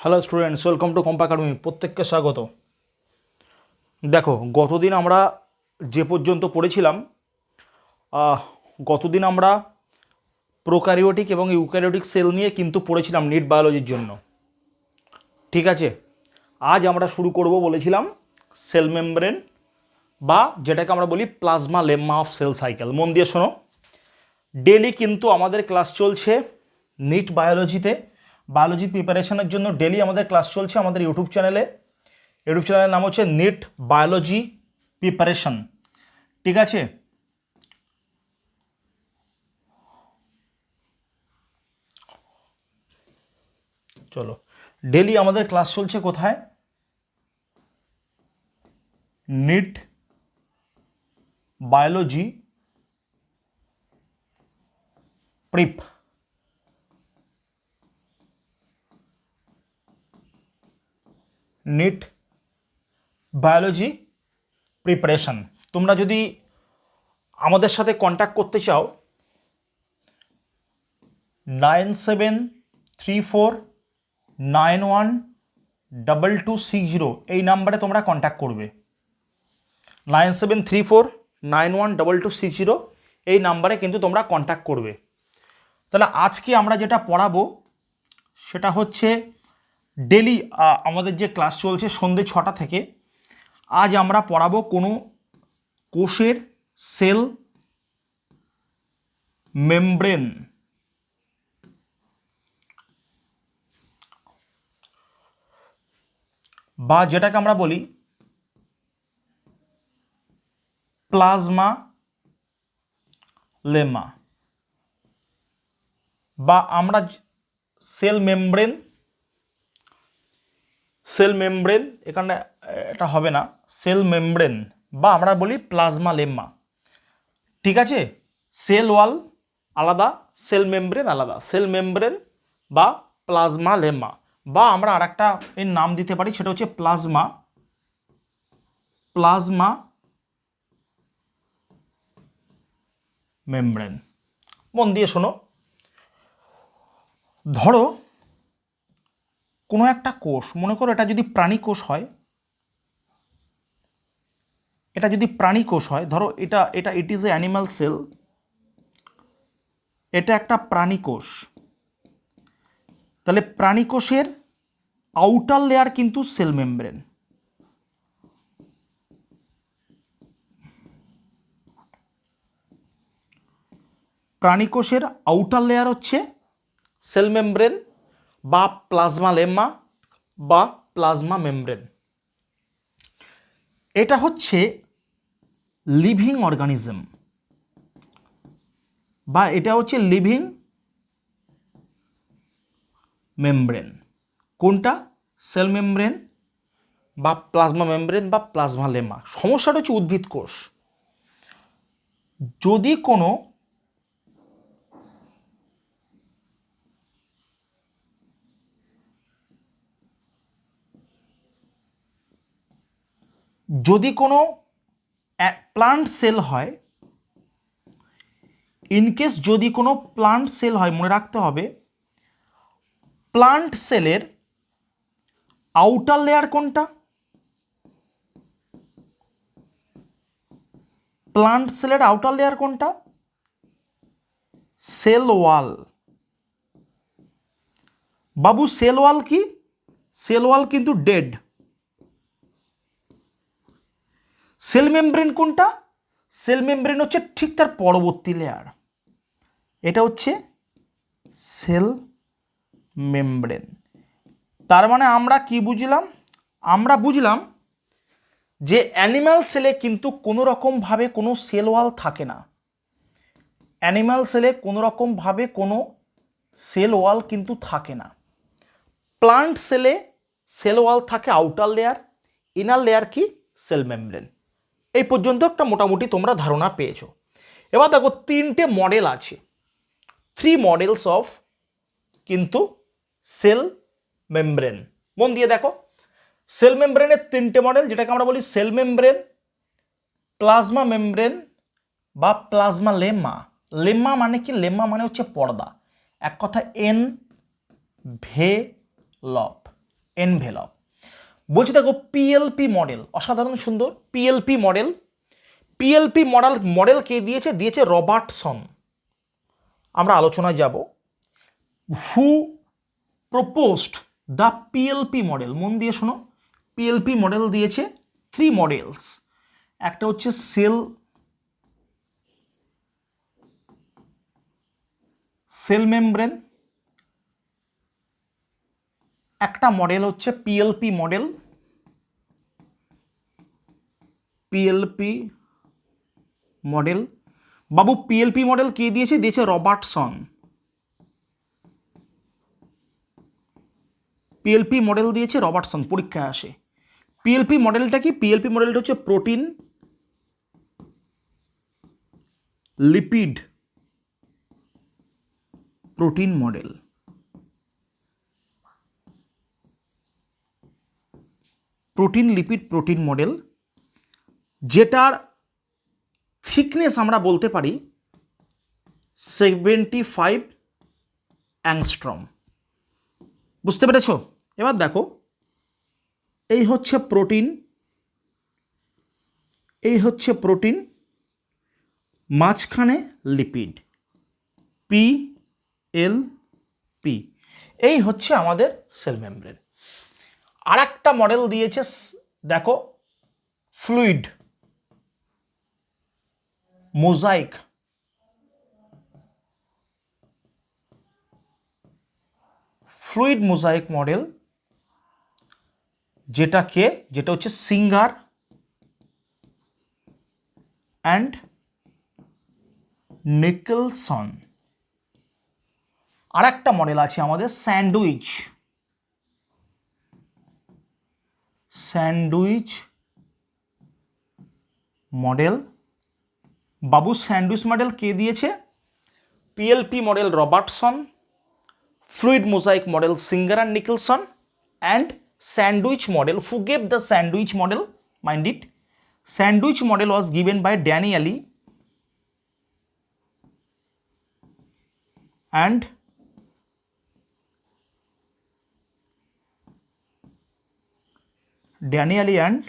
Hello students welcome to কম্পা academy প্রত্যেককে স্বাগত। দেখো, গতদিন আমরা যে পর্যন্ত পড়েছিলাম গতদিন আমরা প্রোক্যারিওটিক এবং ইউক্যারিওটিক সেল নিয়ে কিন্তু পড়েছিলাম নিট বায়োলজির জন্য। ঠিক আছে? আজ আমরা শুরু করব বলেছিলাম সেল মেমব্রেন বা যেটাকে আমরা বলি plasma lemma of cell cycle মন দিয়ে শোনো। ডেলি কিন্তু আমাদের ক্লাস চলছে নিট বায়োলজিতে বায়োলজি প্রিপারেশনের জন্য ডেলি আমাদের ক্লাস চলছে আমাদের ইউটিউব চ্যানেলে। ইউটিউব চ্যানেলের নাম হচ্ছে নিট বায়োলজি প্রিপারেশন। ঠিক আছে? চলো, ডেলি আমাদের ক্লাস চলছে কোথায়? NEET biology prep. NEET biology preparation তোমরা যদি আমাদের সাথে কন্ট্যাক্ট করতে চাও nine seven three four nine one double two six zero এই নাম্বারে তোমরা কন্ট্যাক্ট করবে। Nine seven three four nine one double two six zero এই নাম্বারে কিন্তু তোমরা কন্ট্যাক্ট করবে। তাহলে আজকে আমরা যেটা পড়াবো, সেটা হচ্ছে ডেলি আমাদের যে ক্লাস চলছে সন্ধ্যে ছটা থেকে, আজ আমরা পড়াবো কোনো কোষের সেল মেমব্রেন। বা যেটাকে আমরা বলি প্লাজমা লেমা। বা আমরা সেল মেমব্রেন সেল মেমব্রেন, এখানে, এটা হবে না, সেল মেমব্রেন, বা আমরা বলি প্লাজমা লেম্মা। ঠিক আছে? সেল ওয়াল আলাদা, সেল মেমব্রেন আলাদা। সেল মেমব্রেন বা প্লাজমা লেম্মা। বা আমরা আরেকটা এর নাম দিতে পারি, সেটা হচ্ছে প্লাজমা। Plasma membrane. মন দিয়ে শোনো। ধরো কোনো একটা কোষ, মনে করো এটা যদি প্রাণী কোষ হয়, এটা যদি প্রাণী কোষ হয়, ধরো এটা এটা it is a animal cell এটা একটা প্রাণী কোষ। তাহলে প্রাণী কোষের আউটার লেয়ার কিন্তু সেল মেমব্রেন প্রাণী কোষের আউটার লেয়ার হচ্ছে সেল মেমব্রেন বা প্লাজমা লেম্মা বা প্লাজমা মেমব্রেন। এটা হচ্ছে লিভিং অর্গানিজম বা এটা হচ্ছে লিভিং মেমব্রেন। কোনটা? সেল মেমব্রেন বা প্লাজমা মেমব্রেন বা প্লাজমা লেমা সমস্যাটা হচ্ছে উদ্ভিদ কোষ যদি কোনো যদি কোনো প্লান্ট সেল হয় ইনকেস যদি কোনো প্লান্ট সেল হয়, মনে রাখতে হবে প্লান্ট সেলের আউটার লেয়ার কোনটা? প্লান্ট সেলের আউটার লেয়ার কোনটা? সেল ওয়াল বাবু সেল ওয়াল কি? সেল ওয়াল কিন্তু ডেড সেল মেমব্রেন কোনটা? সেল মেমব্রেন হচ্ছে ঠিক তার পরবর্তী লেয়ার এটা হচ্ছে সেল মেমব্রেন। তার মানে আমরা কি বুঝলাম? আমরা বুঝলাম যে অ্যানিম্যাল সেলে কিন্তু কোনো রকমভাবে কোনো সেল ওয়াল থাকে না। অ্যানিম্যাল সেলে কোনো রকমভাবে কোনো সেল ওয়াল কিন্তু থাকে না। প্লান্ট সেলে সেল ওয়াল থাকে আউটার লেয়ার ইনার লেয়ার কি? Cell membrane. এই পর্যন্ত একটা মোটামুটি তোমরা ধারণা পেয়েছ। এবার দেখো তিনটে মডেল আছে। থ্রি মডেলস অফ কিন্তু সেল মেমব্রেন মন দিয়ে দেখো। সেল মেমব্রেনের তিনটে মডেল যেটাকে আমরা বলি সেল মেমব্রেন প্লাজমা মেমব্রেন বা প্লাজমা লেম্মা লেম্মা মানে কি? লেম্মা মানে হচ্ছে পর্দা। এক কথা এন ভে লপ এনভেলপ বলছি দেখো পিএলপি মডেল অসাধারণ সুন্দর PLP model PLP model model কে দিয়েছে? দিয়েছে রবার্টসন। আমরা আলোচনায় যাব। Who proposed the PLP model মন দিয়ে শোনো। পিএলপি মডেল দিয়েছে থ্রি মডেলস একটা হচ্ছে সেল সেল মেমব্রেন একটা মডেল হচ্ছে পিএলপি মডেল পিএলপি মডেল বাবু পিএলপি মডেল কে দিয়েছে? দিয়েছে রবার্টসন পিএলপি মডেল দিয়েছে রবার্টসন পরীক্ষায় আসে। পিএলপি মডেলটা কি? পিএলপি মডেলটা হচ্ছে protein lipid protein model protein lipid protein model, যেটার থিকনেস আমরা বলতে পারি সেভেন্টি ফাইভ অ্যাংস্ট্রম বুঝতে পেরেছ? এবার দেখো, এই হচ্ছে প্রোটিন, এই হচ্ছে প্রোটিন, মাঝখানে লিপিড পি এল পি এই হচ্ছে আমাদের সেল মেমব্রেন। আর একটা মডেল দিয়েছে, দেখো fluid mosaic fluid mosaic model যেটাকে, যেটা হচ্ছে সিঙ্গার অ্যান্ড নিকলসন। আর একটা মডেল আছে আমাদের, স্যান্ডউইচ। Sandwich model. বাবু, স্যান্ডউইচ মডেল কে দিয়েছে? PLP model Robertson, fluid mosaic model Singer and Nicolson, and sandwich model who gave the sandwich model mind it sandwich model was given by danny ali and Danielli and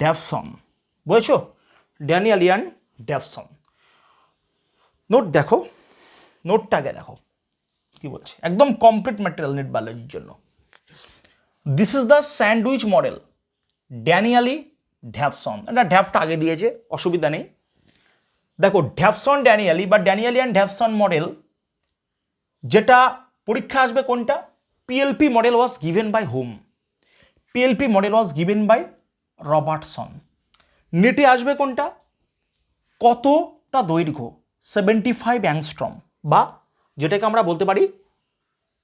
Davson. বুঝেছ? Danielli and ড্যাভসন। Note দেখো, নোটটাকে দেখো, কি বলছে? একদম complete material NEET বায়োলজির জন্য। This is the sandwich model Danielli Davson. এটা ড্যাভটা আগে দিয়েছে, অসুবিধা নেই। দেখো, ড্যাভসন, ড্যানিয়ালি বা ড্যানিয়ালি অ্যান্ড ড্যাভসন মডেল যেটা পরীক্ষা আসবে কোনটা? PLP model was given by whom PLP model was given by Robertson নেটে আসবে কোনটা? কতটা দৈর্ঘ্য? সেভেন্টি ফাইভ অ্যাংস্ট্রম বা যেটাকে আমরা বলতে পারি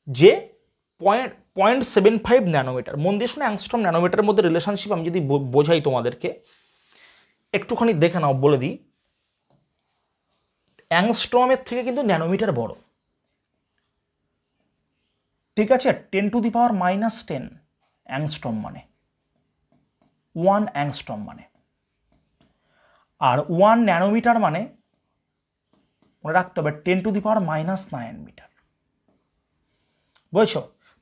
যে point point seven five nanometre মন দিয়ে শুনে অ্যাংস্ট্রম ন্যানোমিটারের মধ্যে রিলেশনশিপ আমি যদি বোঝাই তোমাদেরকে, একটুখানি দেখে নাও, বলে দিই। অ্যাংস্ট্রমের থেকে কিন্তু ন্যানোমিটার বড়। ঠিক আছে? Ten to the power minus ten angstrom মানে। ওয়ান অ্যাংস্ট্রম মানে। আর ওয়ান ন্যানোমিটার মানে মনে রাখতে হবে, ten to the power minus nine metre. বুঝছ?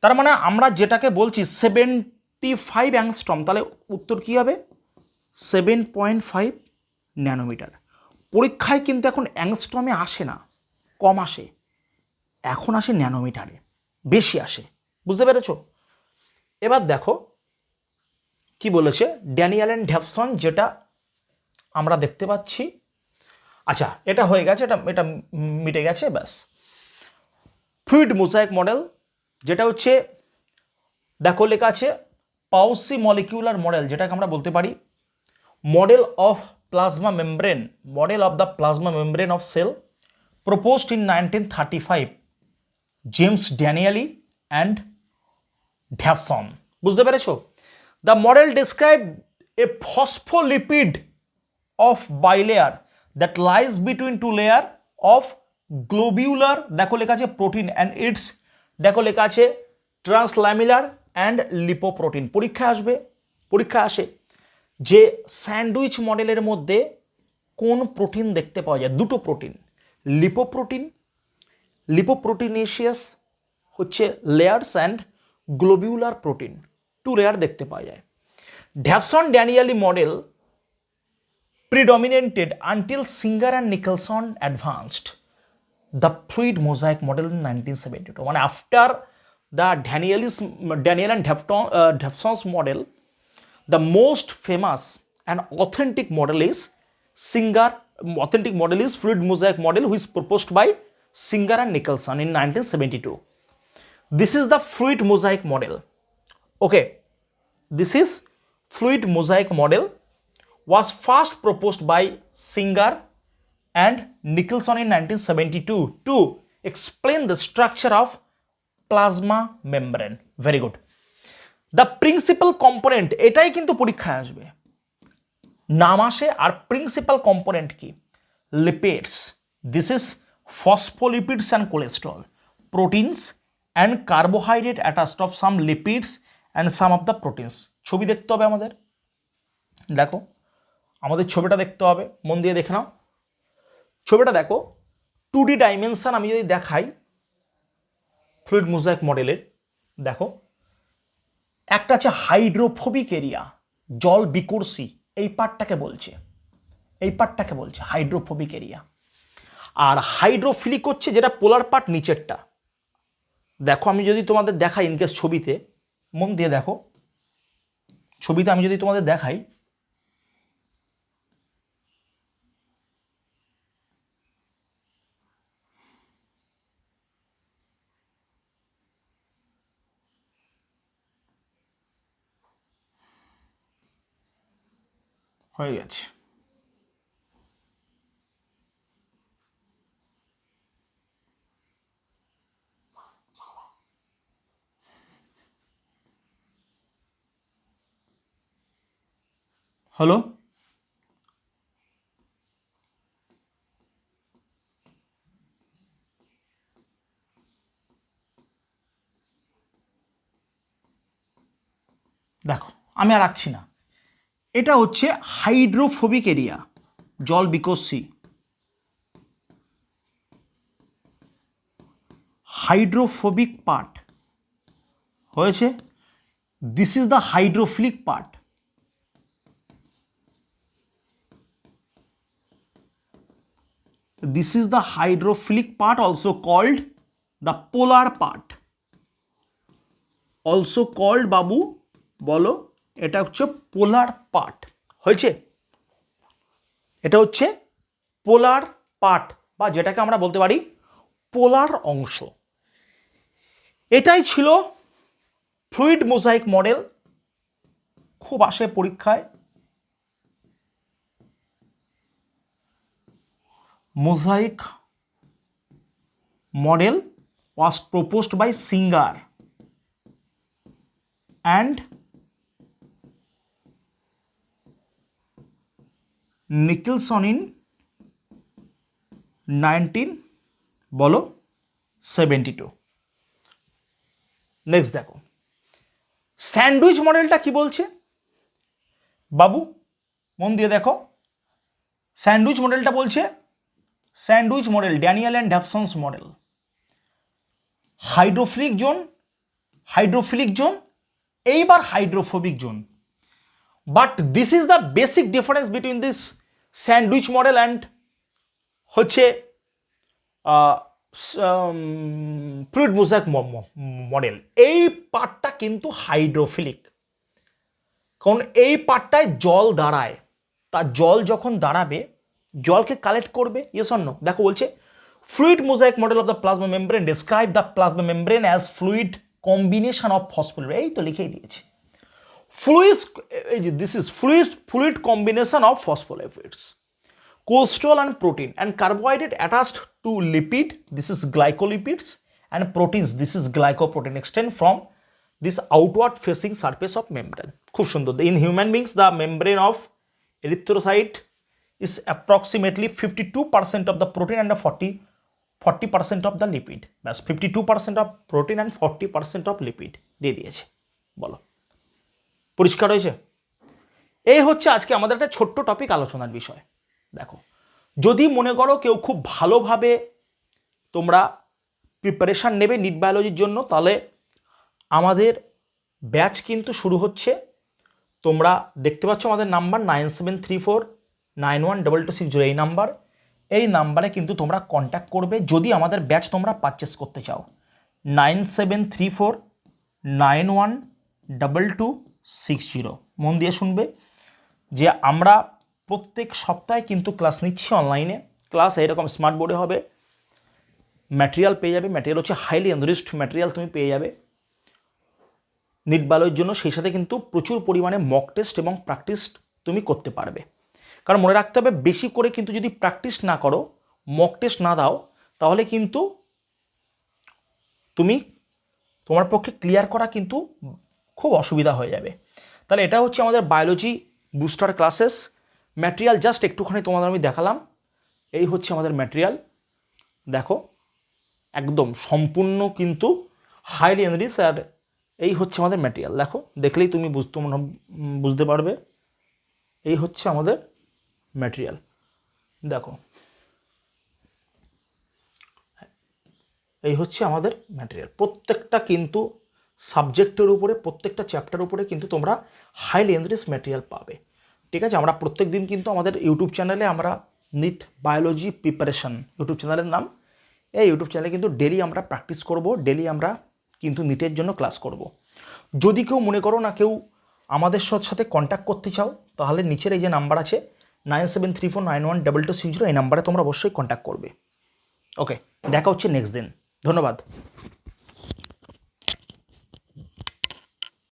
তার মানে আমরা যেটাকে বলছি সেভেন্টি ফাইভ অ্যাংস্ট্রম, তাহলে উত্তর কী হবে? Seven point five nanometre. পরীক্ষায় কিন্তু এখন অ্যাংস্ট্রমে আসে না, কম আসে। এখন আসে ন্যানোমিটারে, বেশি আসে। বুঝতে পেরেছ? এবার দেখো কি বলেছে ড্যানিয়াল অ্যান্ড ড্যাপসন, যেটা আমরা দেখতে পাচ্ছি। আচ্ছা এটা হয়ে গেছে, এটা এটা মিটে গেছে, ব্যাস। ফ্লুইড মোজাইক মডেল, যেটা হচ্ছে, দেখো লেখা আছে, পাউসি মলিকিউলার মডেল, যেটাকে আমরা বলতে পারি, model of plasma membrane, model of the plasma membrane of cell, proposed in nineteen thirty five, James Davson বুঝতে পেরেছ? The model describe a phospholipid of bilayer that lies between two layer of globular দেখো লেখা আছে protein and its দেখো লেখা আছে ট্রান্সল্যামিলার and lipoprotein পরীক্ষা আসবে, পরীক্ষা আসে যে স্যান্ডউইচ মডেলের মধ্যে কোন প্রোটিন দেখতে পাওয়া যায়। দুটো প্রোটিন লিপোপ্রোটিন লিপোপ্রোটিনেশিয়াস হচ্ছে layers and globular protein to rare দেখতে পাওয়া যায় Davson Danielli model predominated until Singer and Nicholson advanced the fluid mosaic model in 1972. মানে after the Danielis, Daniel and Dafton, uh, Dafson's model, the most famous and authentic model is Singer, authentic model is fluid mosaic model which is proposed by Singer and Nicholson in 1972. This is the fluid mosaic model. Okay, this is fluid mosaic model was first proposed by Singer and Nicholson in 1972 to explain the structure of plasma membrane. Very good. The principal component এটাই কিন্তু পরীক্ষায় আসবে নাম আসে আর principal component কি lipids this is phospholipids and cholesterol proteins and carbohydrate attached of some lipids and some of the proteins ছবি দেখতে হবে আমাদের। দেখো, আমাদের ছবিটা দেখতে হবে। মন দিয়ে দেখে নাও। ছবিটা দেখো টু ডি ডাইমেনশান আমি যদি দেখাই ফ্লুইড মোজাইক মডেলের দেখো, একটা আছে হাইড্রোফোবিক এরিয়া জল বিকর্ষী এই পার্টটাকে বলছে। এই পার্টটাকে বলছে হাইড্রোফোবিক এরিয়া আর হাইড্রোফিলিক হচ্ছে যেটা পোলার পার্ট নিচেরটা। দেখো, আমি যদি তোমাদের দেখাই ইনকেস ছবিতে, মন দিয়ে দেখো। ছবিতে আমি যদি তোমাদের দেখাই, হয়ে গেছে। হ্যালো? দেখো, আমি আর রাখছি না। এটা হচ্ছে হাইড্রোফোবিক এরিয়া, জল বিকশি হাইড্রোফোবিক পার্ট। হয়েছে? This is the hydrophilic part this is the hydrophilic part, also called the polar part. Also called বাবু বলো, এটা হচ্ছে পোলার পার্ট হয়েছে? এটা হচ্ছে পোলার পার্ট বা যেটাকে আমরা বলতে পারি পোলার অংশ। এটাই ছিল ফ্লুইড মোজাইক মডেল। খুব আসে পরীক্ষায়। Mosaic model was proposed by Singer and Nicholson in 19 বলো 72 নেক্সট দেখো। স্যান্ডউইচ মডেলটা কি বলছে? বাবু, মন দিয়ে দেখো। স্যান্ডউইচ মডেলটা বলছে sandwich model, Daniel and Davson's model. Hydrophilic zone hydrophilic zone, এইবার hydrophobic zone. But this is the basic difference between this sandwich model and হচ্ছে ফ্লুইড মোজাক মডেল। এই পার্টটা কিন্তু হাইড্রোফিলিক। কারণ এই পার্টটায় জল দাঁড়ায়। তার জল যখন দাঁড়াবে জলকে কালেক্ট করবে ইয়ে সন্ন দেখো বলছে fluid mosaic model of the plasma membrane describe the plasma membrane as fluid combination of phospholipid এই তো লিখেই দিয়েছে। ফ্লুইস এই যে this is fluid fluid combination of phospholipids cholesterol and protein and carbohydrate attached to lipid this is glycolipids and proteins this is glycoprotein extend from this outward facing surface of membrane খুব সুন্দর। In human beings the membrane of erythrocyte is approximately 52% of the protein and the 40 40% of the lipid. ব্যাস 52% of protein and 40% of lipid দিয়ে দিয়েছে। বলো। পরিষ্কার হয়েছে? এই হচ্ছে আজকে আমাদের একটা ছোট্ট টপিক আলোচনার বিষয়। দেখো, যদি মনে করো কেউ খুব ভালোভাবে তোমরা প্রিপারেশান নেবে নিট বায়োলজির জন্য, তাহলে আমাদের ব্যাচ কিন্তু শুরু হচ্ছে। তোমরা দেখতে পাচ্ছ আমাদের number nine seven three four nine one double two six zero এই নাম্বার। এই নাম্বারে কিন্তু তোমরা কন্ট্যাক্ট করবে যদি আমাদের ব্যাচ তোমরা পারচেস করতে চাও। Nine seven three four, nine one double two six zero. মন দিয়ে শুনবে যে আমরা প্রত্যেক সপ্তাহে কিন্তু ক্লাস নিচ্ছি অনলাইনে ক্লাস এরকম স্মার্ট বোর্ডে হবে। ম্যাটেরিয়াল পেয়ে যাবে। ম্যাটেরিয়াল হচ্ছে হাইলি এনরিচড ম্যাটেরিয়াল তুমি পেয়ে যাবে। নিট বালয়ের জন্য সেই সাথে কিন্তু প্রচুর পরিমাণে মক টেস্ট এবং প্র্যাকটিস তুমি করতে পারবে। কারণ মনে রাখতে হবে, বেশি করে কিন্তু যদি প্র্যাকটিস না করো মক টেস্ট না দাও, তাহলে কিন্তু তুমি তোমার পক্ষে ক্লিয়ার করা কিন্তু খুব অসুবিধা হয়ে যাবে। তাহলে এটা হচ্ছে আমাদের biology booster classes material just একটুখানি তোমাদের আমি দেখালাম। এই হচ্ছে আমাদের ম্যাটেরিয়াল দেখো, একদম সম্পূর্ণ কিন্তু হাইলি এনরিচ আর এই হচ্ছে আমাদের ম্যাটেরিয়াল দেখো, দেখলেই তুমি বুঝতে বুঝতে পারবে। এই হচ্ছে আমাদের ম্যাটেরিয়াল দেখো। এই হচ্ছে আমাদের ম্যাটেরিয়াল প্রত্যেকটা কিন্তু সাবজেক্টের উপরে, প্রত্যেকটা চ্যাপ্টার উপরে কিন্তু তোমরা হাইলি এনরিচ ম্যাটেরিয়াল পাবে। ঠিক আছে? আমরা প্রত্যেক দিন কিন্তু আমাদের ইউটিউব চ্যানেলে আমরা নিট বায়োলজি প্রিপারেশন ইউটিউব চ্যানেলের নাম। এই ইউটিউব চ্যানেলে কিন্তু ডেলি আমরা প্র্যাকটিস করব ডেলি আমরা কিন্তু নিটের জন্য ক্লাস করব। যদি কেউ মনে করো না কেউ আমাদের সাথে কন্ট্যাক্ট করতে চাও, তাহলে নিচের এই যে নাম্বার আছে nine seven three four nine one double two six zero এই নাম্বারে তোমরা অবশ্যই কন্ট্যাক্ট করবে। ওকে দেখা হচ্ছে নেক্সট দিন। ধন্যবাদ।